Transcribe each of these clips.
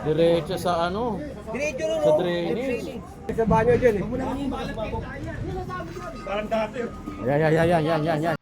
Diretso sa ano? Diretso Sa oh. drainage. Sa banyo dyan eh. Yan, yan, yan, yan, yan, yan, yan. Yan,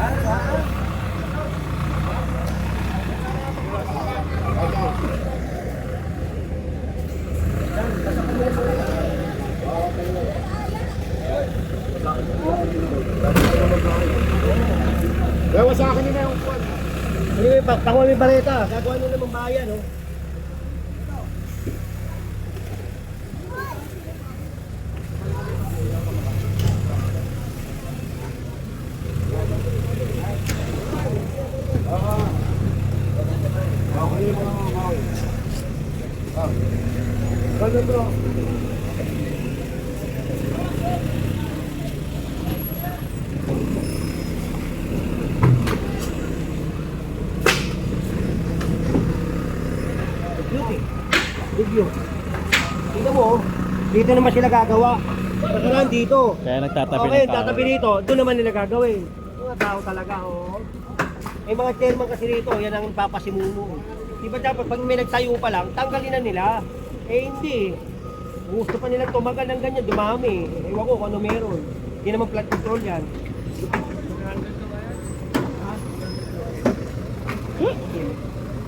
Gawa sa akin nila yung kwan. Pakuha may bareta? Gagawa nyo naman bayan, oh. Ano bro? Beauty. Review. Tingnan mo, dito naman sila gagawa. Nakaraan dito. Kaya nagtatabi Okay, ng tao. tatabi dito, doon naman nila gagawin. Mga tao talaga, oh. Eh mga chairman kasi rito, yan ang papasimuno. Di ba dapat pag may nagtayo pa lang, tanggalin na nila. Eh hindi. Gusto pa nila tumagal ng ganyan, dumami. Ewan ko kung ano meron. Hindi naman flood control yan.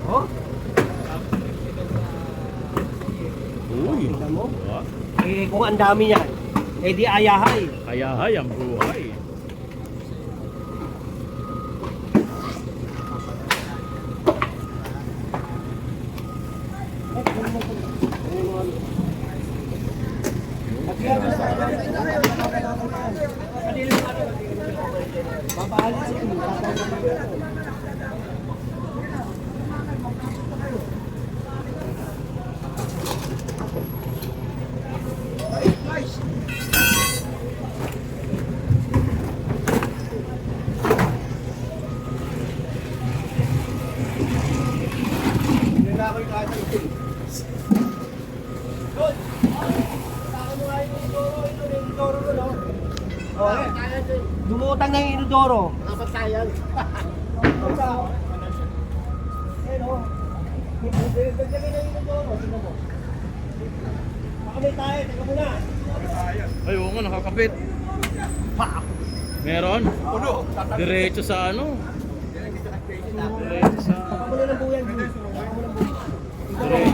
Oh, Uy. mo. Diba? Eh kung ang dami yan, eh di ayahay. Kaya hay ang buhay. Okay. Dumutang na yung inodoro. Dapat sayang. Ayun o. Dagdagin na yung inodoro. Tingnan mo. Baka may tayo. Teka muna. Ay, oo nga, nakakapit. Meron? Puno. Diretso sa ano? Diretso sa... Baka muna ng buyan. Diretso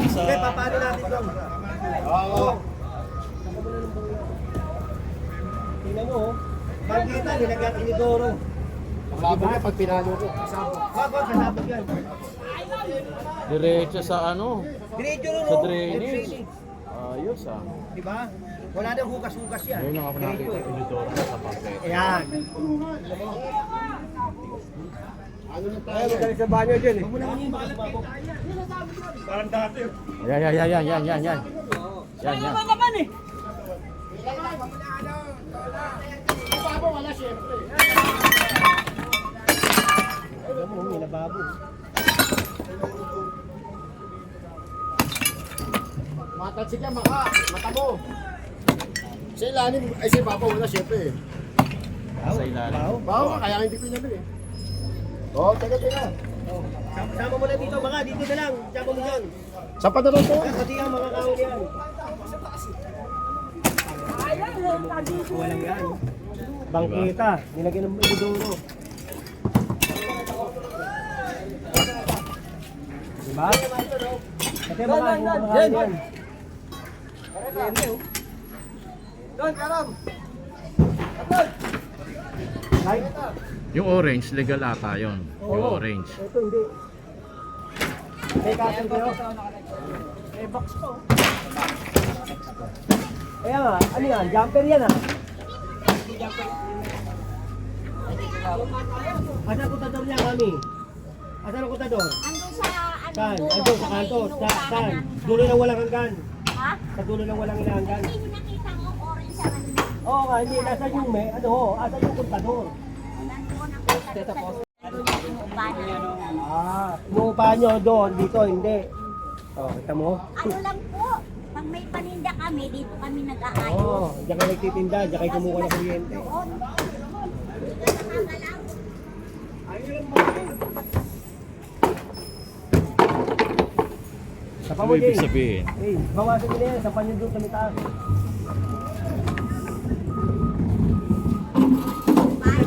sa... Hindi, papaano natin lang. Oo. Baka muna ng buyan. Tingnan mo. oh. Magkita, nilagyan inodoro. Sabi niya pag pinalo ko. Kasama. Wag, wag, kasabot yan. Diretso sa ano? Diretso rin Sa oh. drainage. Ayos ah. Diba? Wala nang hukas-hukas yan. Ngayon lang ako nakita Diretso. yung Inodoro sa papel. Ayan. Ano na tayo? Ay, magaling sa banyo dyan eh. Yan, yan, yan, yan, yan, yan, yan. Yan, yan. Alam lababo. Matansig yan, maka. Mata mo. Sa ilalim, ay si Papa wala siyempre. Sa ilalim. Bao? Bawa ka, kaya hindi pinabi eh. Oo, teka, teka. Sama sama mo na dito, baka dito na lang. Sama mo dyan. Sa pa na lang to. Pati ang mga kaon yan. Walang yan. Bangketa, nilagyan ng iduduro. Diba? Kasi mga mga mga yan. Doon, karam! Ay, Yung orange, legal ata yun. Yung orange. Ito hindi. May castle kayo? May box po. Kaya nga, ano yan? Jumper yan ah. Asa ang kutador niya kami? Asa ang kutador? Andun sa Saan? dulo, Ando sa kanto. Sa, saan? Dulo lang walang hanggan. Ha? Sa dulo lang walang hanggan. Hindi mo nakita ang orange sa kanila. Oo nga, hindi. Nasa yung may, ano, asa yung kutador? Nandun ang kita sa dulo. Andun yung. Ah, inuupahan nyo doon, dito hindi. Oh, kita mo? Ano lang po, pag may paninda kami, dito kami nag-aayos. Oo, oh, diyan kayo nagtitinda, diyan kayo kumuha ng kuryente. Doon. Dito nakakalaw. Sapa Ano ibig Jay. sabihin? Eh, bawasan na yan, sapa nyo doon sa may taas.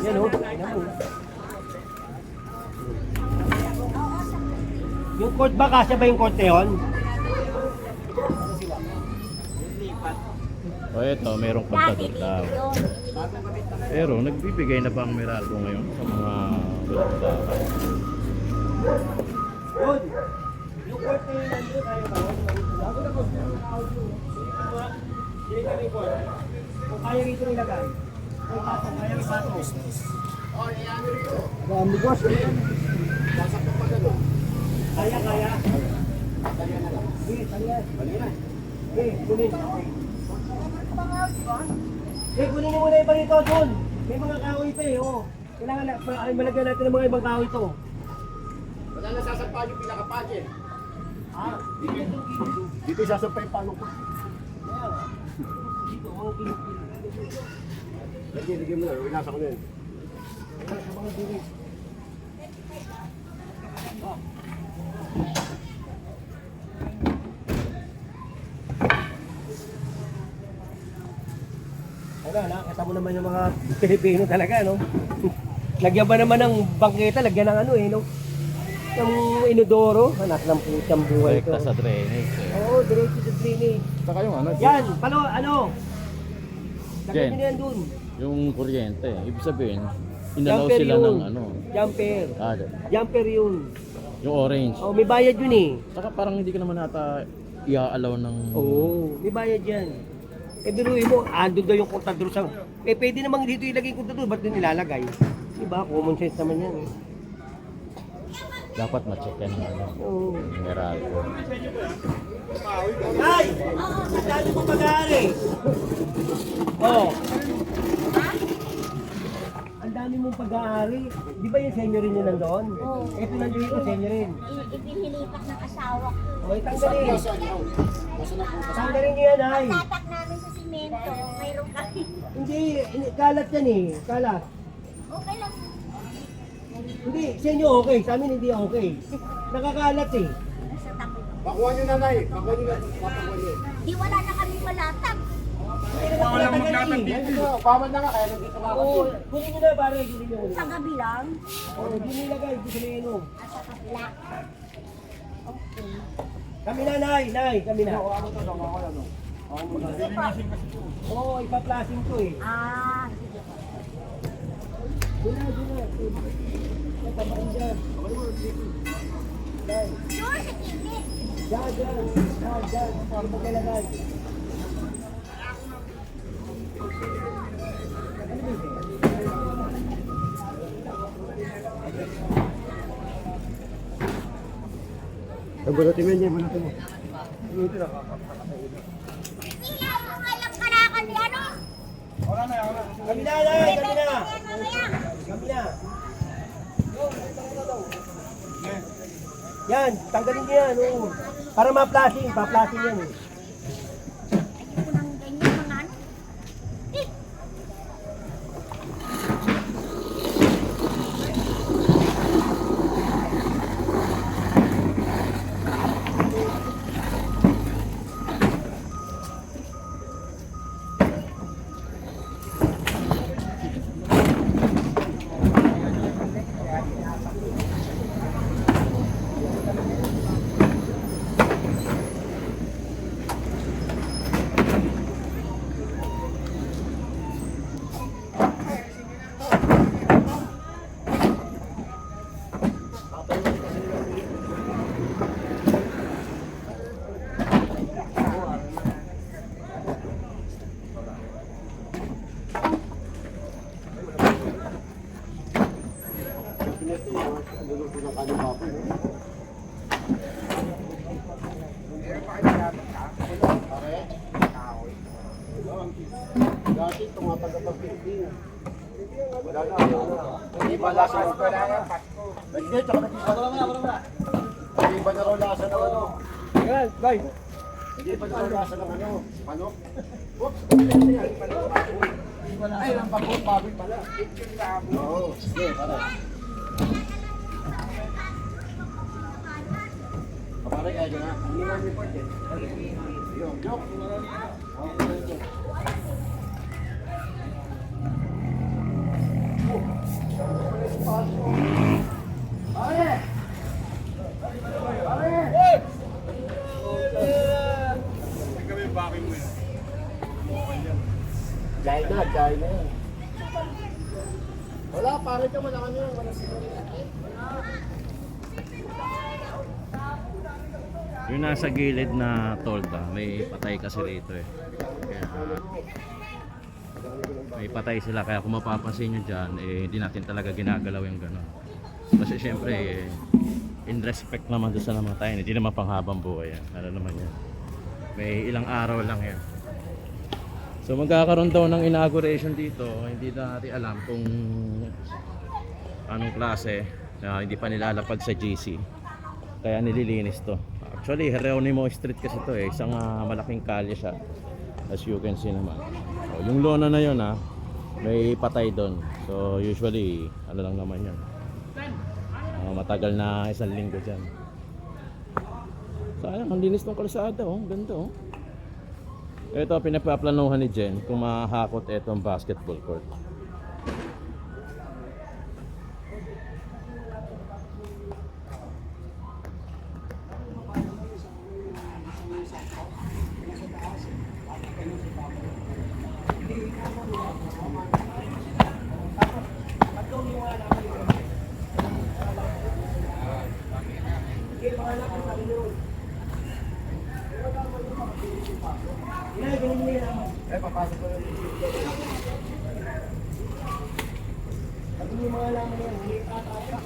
Yan o, yan o. Yung court ba, kasya ba yung court na yun? O eto, merong kontador daw. Pero nagbibigay na ba ang Meralco ngayon sa mga bulaklak? Yun. Kung kaya rito nilagay. Kung kaya ipasok. Oh, iyan rito. Ang amigos. Sasakto pa gano'n. Kaya, kaya. Kaya na lang. Sige, kaya. Bali na. Eh, kunin. Eh, kunin mo muna iba rito, John. May mga kahoy pa eh, oh. Kailangan na, malagyan natin ng mga ibang kahoy to. Wala na sasampahan yung pinaka-paget. Ah, Dito sasampahan yung paano ko. Dito, pinipili. Lagyan, lagyan mo na. Winasa ko na yun. Sa mga diris. Ano, nakakita mo naman yung mga Pilipino talaga, no? lagyan ba naman ng bangketa, lagyan ng ano eh, no? Yung inodoro, anak ng putang buhay ko. Rekta sa drainage eh. Oo, diretso sa drainage. Saka yung ano, Yan, palo, ano? Lagyan Jen. nyo na yan dun. yung kuryente. Ibig sabihin, inalaw Jumper sila yun. ng ano, Jumper. ah, Jumper yun. yung orange. Oh, may bayad yun eh. Saka parang hindi ka naman ata i-allow ng... Oo, may bayad yan. Eh, biruin mo, andun daw yung kontador sa... Eh, pwede namang dito ilagay yung kontador, ba't doon nilalagay? Diba? Common sense naman yan eh. Dapat ma-check yan ng ano, Oo. Meralco. Ay! Ang dami mo pag-aari! Oh. Ang dami mong pag-aari. Di ba yung senior rin yun nandoon? Oo. Ito nandito, senior rin. I- Ipinilipat ng asawa ko. O, tanggalin. Tanggalin niyo yan, ay. Tatak namin sa simento, mayroon kami. Hindi, hindi- kalat yan eh. Kalat. Okay lang. Hindi, sa inyo okay. Sa amin hindi okay. Nakakalat eh. Nasa tabi. Pakuha niyo nanay. Pakuha niyo na. Pakuha. Di wala na kami malatag. Wala maglatag dito. Dito, paman na nga. Kaya nandito na ako. Oo, kunin nyo na pare, kunin nyo. Sa gabi lang. Oo, di nilagay, di sila inom. Nasa kabila. Okay. Kami na, nay, nay, kami na. Ano to? Pakuha ano? Sige po. Oo, ipa-plasing to eh. Ah, sige. Doon na, doon na. Ticket. dyan, dyan. Dyan, dyan. Para magkalagay. Ang bulatin mo yan. Bulatin mo. Hindi ako ngayon kanakan ni ano. Kami na, kami na. Kami na. Yan, tanggalin niyo yan. Oo. Para ma-flashing, pa-flashing yan eh. Hindi ko nang ganyan mga ano. Eh, natin tumatanggap ng Pilipino. Wala na, wala na. Hindi ba lasa ng na? Hindi, tsaka nag-isa. Wala na, wala na. Hindi ba na raw lasa ng ano? Yan, bye. Hindi ba na raw lasa ng ano? Ano? Oops! Ay, ang pagod, baboy pala. Oo, sige, pare. Pare, kaya dyan ha. Hindi namin report eh. Yun, joke. Okay, na, dahil na yan. Wala, pare ka, wala kami. Wala sila. Yung nasa gilid na tolda, may patay kasi rito eh. Kaya, may patay sila kaya kung mapapansin nyo dyan, eh, hindi natin talaga ginagalaw yung gano'n. Kasi syempre, eh, in respect naman doon sa namatay, hindi naman panghabang buhay yan. Ano naman yan. May ilang araw lang yan. So magkakaroon daw ng inauguration dito, hindi na natin alam kung anong klase, na hindi pa nilalapag sa GC. Kaya nililinis to. Actually, Jeronimo Street kasi to eh. Isang ah, malaking kalye siya. As you can see naman. So, yung lona na yun ah, may patay doon. So usually, ano lang naman yun. Ah, matagal na isang linggo dyan. Sayang, ang linis ng kalsada oh. Ganda oh. Ito, pinapaplanuhan ni Jen kung mahakot itong basketball court. Eh, papasok ko yung Sabi yung mga laman yan,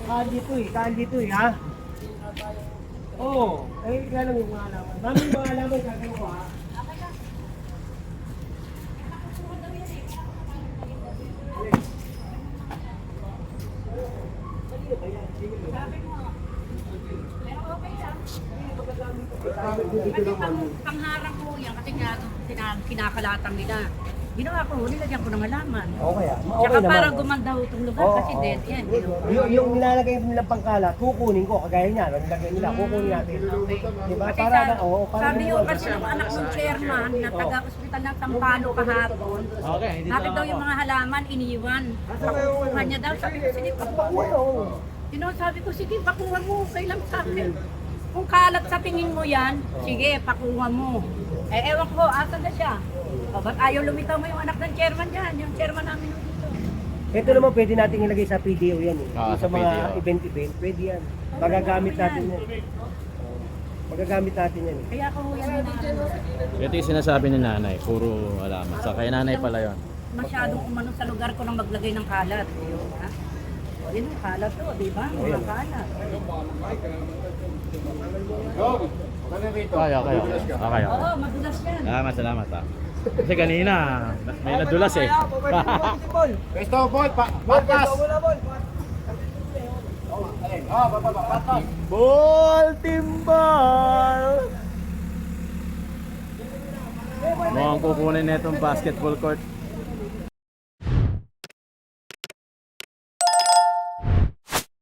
kandi to eh, kandi to eh, ha? Oo, eh, kaya lang yung mga laman. Mami yung mga laman, gagawin? Pangharap ko yan kasi nga sina- kinakalatang nila. Ginawa ko, nilagyan ko ng halaman. Okay ah, Tsaka okay para naman. gumanda ho itong lugar Oo, kasi oo. dead yan. Yung, yung nilalagay nilang pangkalat, kukunin ko, kagaya niya, no? nilagay nila, kukunin natin. Diba? Kasi Para sa- na, oo, para sabi na- yung kasi ng anak ng chairman na taga-hospital ng Tampalo kahapon, Okay, hindi bakit daw yung mga halaman iniwan? Pakukuha niya daw. Sabi ko, sige, pakuha. Oo. You know, sabi ko, sige, pakuha mo. Okay lang sa akin. Kung kalat sa tingin mo yan, sige, pakuha mo. Eh, ewan ko, asan na siya? O, ba't ayaw lumitaw mo yung anak ng chairman yan? Yung chairman namin dito. Ito naman pwede natin ilagay sa PDO yan eh. Ah, sa sa mga PDO. event-event, pwede yan. Magagamit natin yan. Magagamit natin yan eh. Kaya ko yan na Ito yung sinasabi ni nanay, puro alaman. Sa kay nanay pala yon. masyadong umano sa lugar ko nang maglagay ng kalat. Yun, ha? Yun yung kalat to, di ba? Mga kalat. Kaya, kaya. Okay, Oo, okay. madulas yan. Salamat, salamat ha. Kasi kanina, may nadulas eh. Pwesto, boy, pa, patas. Oh, baba, baba, patas. Ball timbal! Mukhang kukunin na itong basketball court.